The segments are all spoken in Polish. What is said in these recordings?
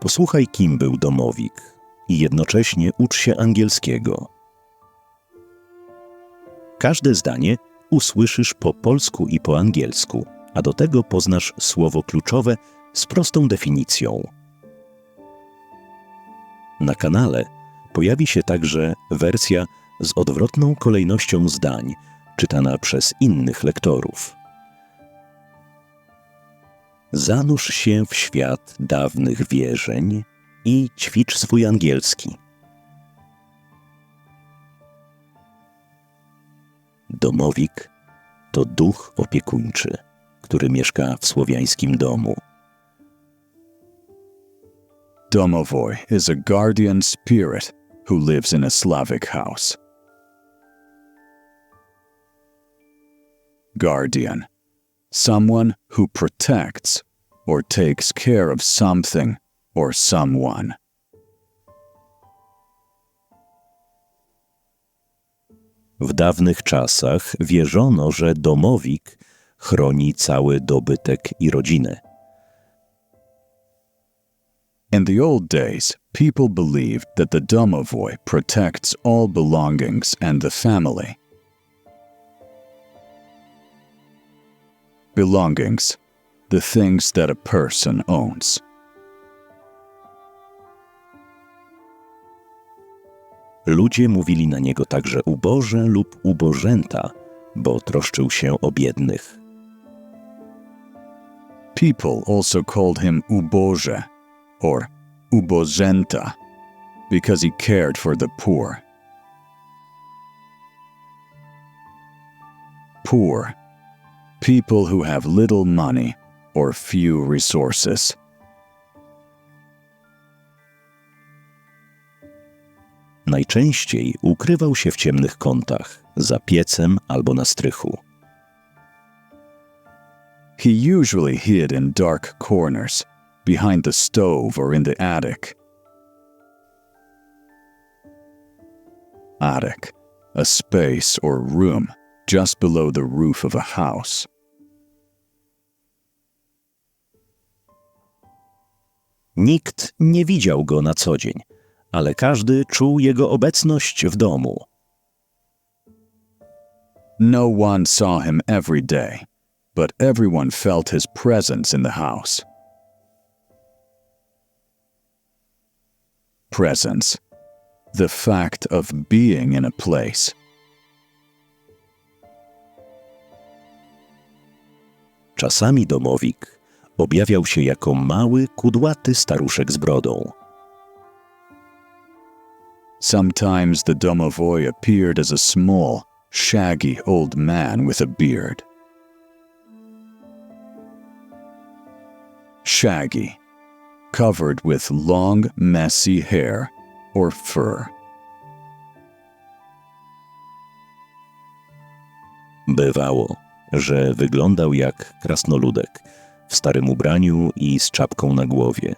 Posłuchaj, kim był domowik i jednocześnie ucz się angielskiego. Każde zdanie usłyszysz po polsku i po angielsku, a do tego poznasz słowo kluczowe z prostą definicją. Na kanale pojawi się także wersja z odwrotną kolejnością zdań, czytana przez innych lektorów. Zanurz się w świat dawnych wierzeń i ćwicz swój angielski. Domowik to duch opiekuńczy, który mieszka w słowiańskim domu. Domovoy is a guardian spirit who lives in a Slavic house. Guardian. Someone who protects or takes care of something or someone. W dawnych czasach wierzono, że domowik chroni cały dobytek i rodzinę. In the old days, people believed that the domovoy protects all belongings and the family. Belongings, the things that a person owns. Ludzie mówili na niego także uboże lub ubożęta, bo troszczył się o biednych. People also called him uboże or ubozenta because he cared for the poor. Poor. People who have little money or few resources. Najczęściej ukrywał się w ciemnych kątach, za piecem albo na strychu. He usually hid in dark corners, behind the stove or in the attic. Attic, a space or room just below the roof of a house. Nikt nie widział go na co dzień, ale każdy czuł jego obecność w domu. No one saw him every day, but everyone felt his presence in the house. Presence. The fact of being in a place. Czasami domowik objawiał się jako mały, kudłaty staruszek z brodą. Sometimes the domovoy appeared as a small, shaggy old man with a beard. Shaggy, covered with long, messy hair or fur. Bywało, że wyglądał jak krasnoludek w starym ubraniu i z czapką na głowie.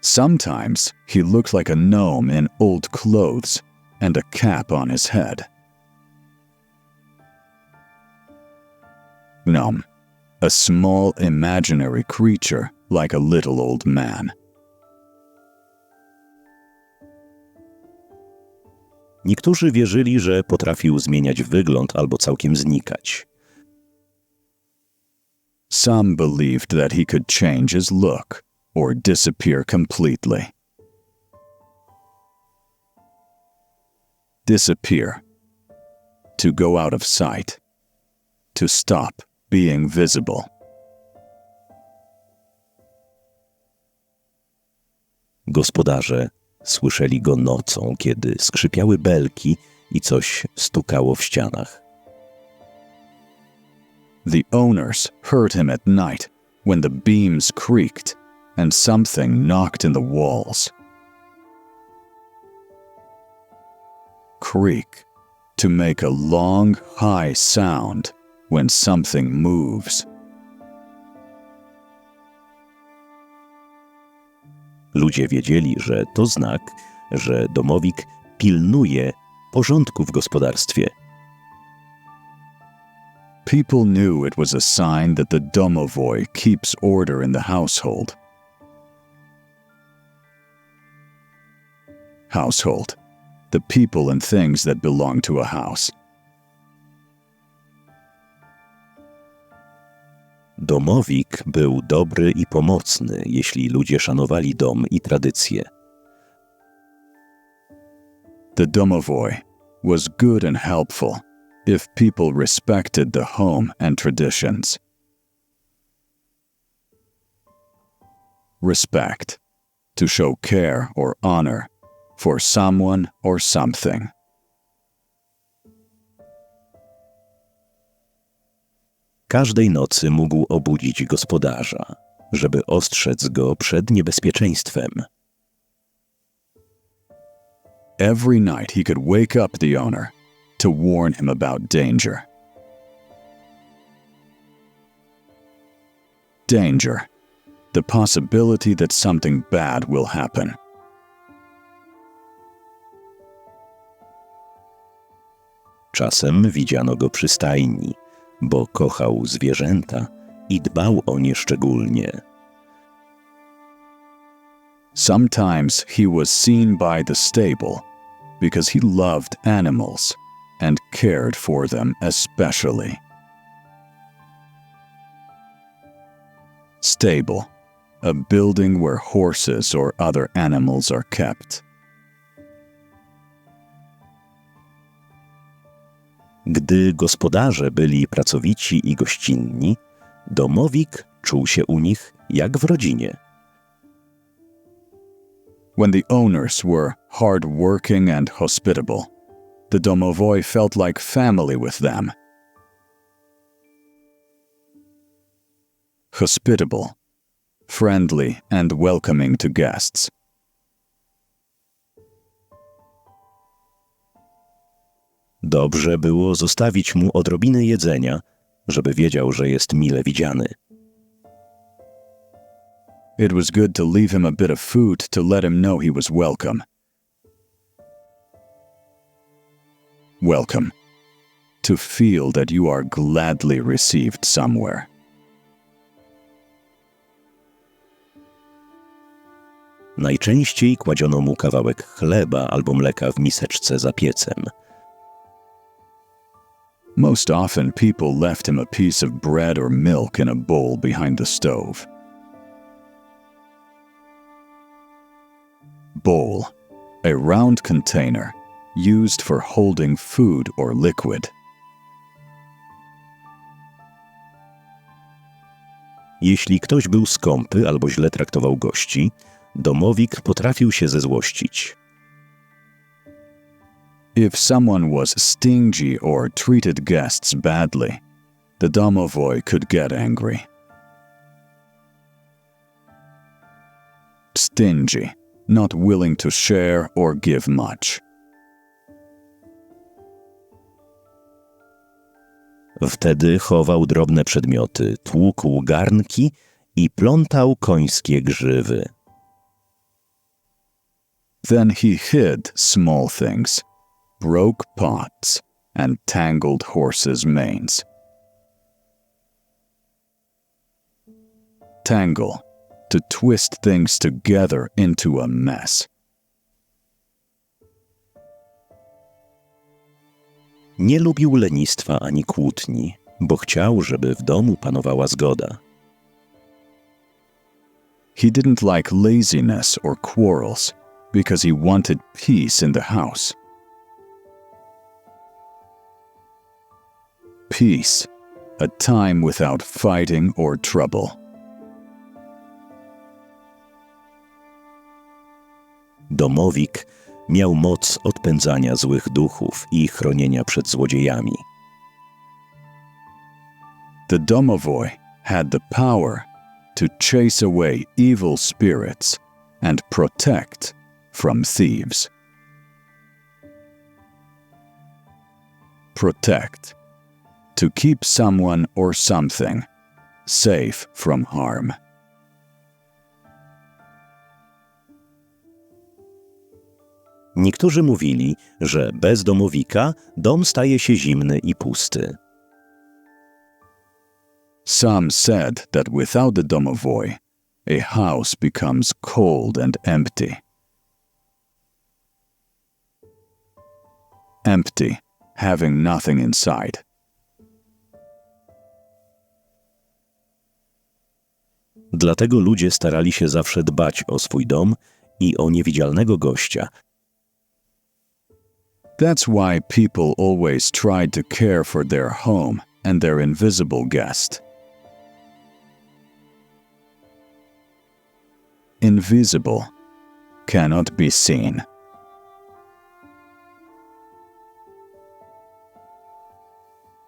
Sometimes he looked like a gnome in old clothes and a cap on his head. Gnome, a small imaginary creature like a little old man. Niektórzy wierzyli, że potrafił zmieniać wygląd albo całkiem znikać. Some believed that he could change his look or disappear completely. Disappear. To go out of sight. To stop being visible. Gospodarze słyszeli go nocą, kiedy skrzypiały belki i coś stukało w ścianach. The owners heard him at night when the beams creaked and something knocked in the walls. Creak. To make a long, high sound when something moves. Ludzie wiedzieli, że to znak, że domowik pilnuje porządku w gospodarstwie. People knew it was a sign that the domovoy keeps order in the household. Household the people and things that belong to a house. Domowik był dobry i pomocny, jeśli ludzie szanowali dom i tradycje. The domovoy was good and helpful if people respected the home and traditions. Respect. To show care or honor for someone or something. Każdej nocy mógł obudzić gospodarza, żeby ostrzec go przed niebezpieczeństwem. Every night he could wake up the owner to warn him about danger. Danger. The possibility that something bad will happen. Czasem widziano go przy stajni, bo kochał zwierzęta i dbał o nie szczególnie. Sometimes he was seen by the stable because he loved animals and cared for them especially. Stable, a building where horses or other animals are kept. Gdy gospodarze byli pracowici i gościnni, domowik czuł się u nich jak w rodzinie. When the owners were hard working and hospitable, the domovoi felt like family with them. Hospitable, friendly, and welcoming to guests. Dobrze było zostawić mu odrobinę jedzenia, żeby wiedział, że jest mile widziany. It was good to leave him a bit of food to let him know he was welcome. Welcome. To feel that you are gladly received somewhere. Najczęściej kładziono mu kawałek chleba albo mleka w miseczce za piecem. Most often, people left him a piece of bread or milk in a bowl behind the stove. Bowl, a round container used for holding food or liquid. Jeśli ktoś był skąpy albo źle traktował gości, domowik potrafił się zezłościć. If someone was stingy or treated guests badly, the domovoi could get angry. Stingy, not willing to share or give much. Wtedy chował drobne przedmioty, tłukł garnki i plątał końskie grzywy. Then he hid small things, broke pots, and tangled horses' manes. Tangle, to twist things together into a mess. Nie lubił lenistwa ani kłótni, bo chciał, żeby w domu panowała zgoda. He didn't like laziness or quarrels because he wanted peace in the house. Peace, a time without fighting or trouble. Domowik miał moc odpędzania złych duchów i chronienia przed złodziejami. The domovoi had the power to chase away evil spirits and protect from thieves. Protect. To keep someone or something safe from harm. Niektórzy mówili, że bez domowika dom staje się zimny i pusty. Some said that without the domovoi, a house becomes cold and empty. empty, having nothing inside. Dlatego ludzie starali się zawsze dbać o swój dom i o niewidzialnego gościa, That's why people always tried to care for their home and their invisible guest. Invisible cannot be seen.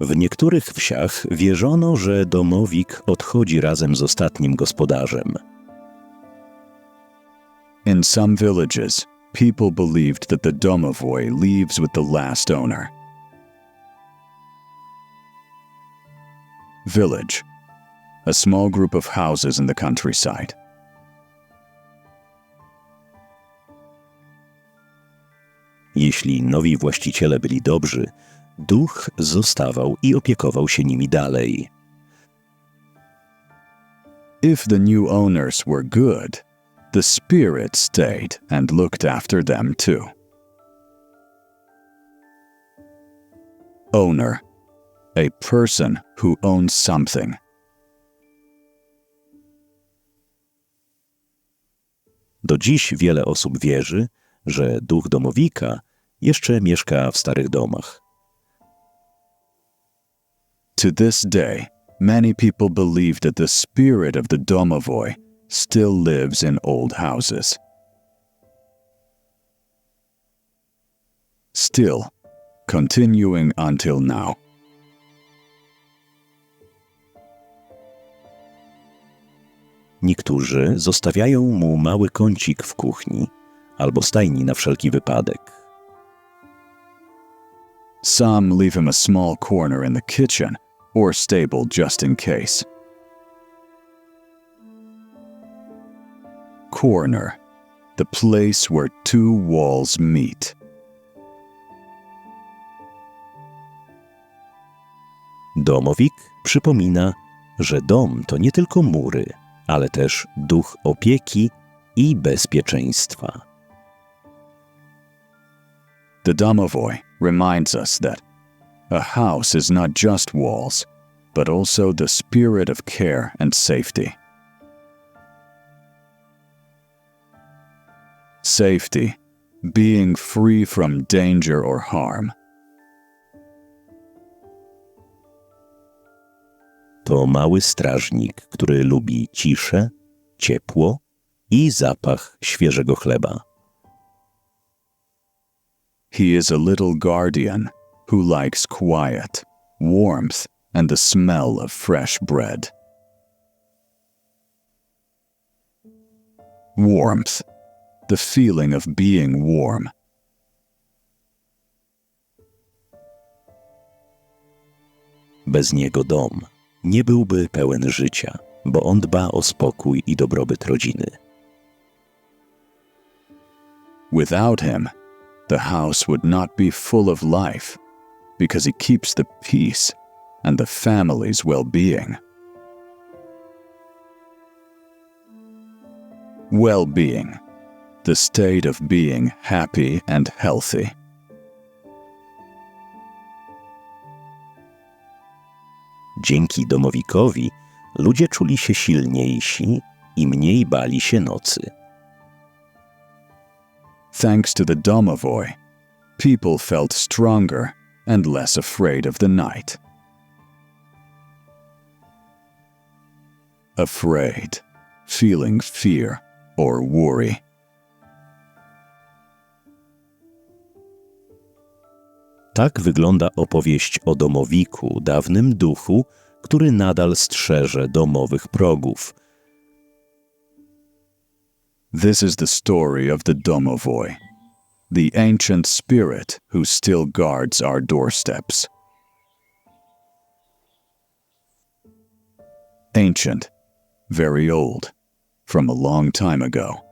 W niektórych wsiach wierzono, że domowik odchodzi razem z ostatnim gospodarzem. In some villages, people believed that the domovoi leaves with the last owner. Village, a small group of houses in the countryside. Jeśli nowi właściciele byli dobrzy, duch zostawał i opiekował się nimi dalej. If the new owners were good, the spirit stayed and looked after them too. Owner, a person who owns something. Do dziś wiele osób wierzy, że duch domowika jeszcze mieszka w starych domach. To this day, many people believe that the spirit of the domovoi still lives in old houses. Still, continuing until now. Niektórzy zostawiają mu mały kącik w kuchni albo stajni na wszelki wypadek. Some leave him a small corner in the kitchen or stable just in case. Corner, the place where two walls meet. Domowik przypomina, że dom to nie tylko mury, ale też duch opieki i bezpieczeństwa. The domovoi reminds us that a house is not just walls, but also the spirit of care and safety. Safety, being free from danger or harm. To mały strażnik, który lubi ciszę, ciepło i zapach świeżego chleba. He is a little guardian who likes quiet, warmth, and the smell of fresh bread. Warmth, the feeling of being warm. Bez niego dom nie byłby pełen życia, bo on dba o spokój i dobrobyt rodziny. Without him, the house would not be full of life because he keeps the peace and the family's well being. Well being, the state of being happy and healthy. Dzięki domowikowi ludzie czuli się silniejsi i mniej bali się nocy. Thanks to the domovoi, people felt stronger and less afraid of the night. Afraid, feeling fear or worry. Tak wygląda opowieść o domowiku, dawnym duchu, który nadal strzeże domowych progów. This is the story of the domovoi, the ancient spirit who still guards our doorsteps. Ancient, very old, from a long time ago.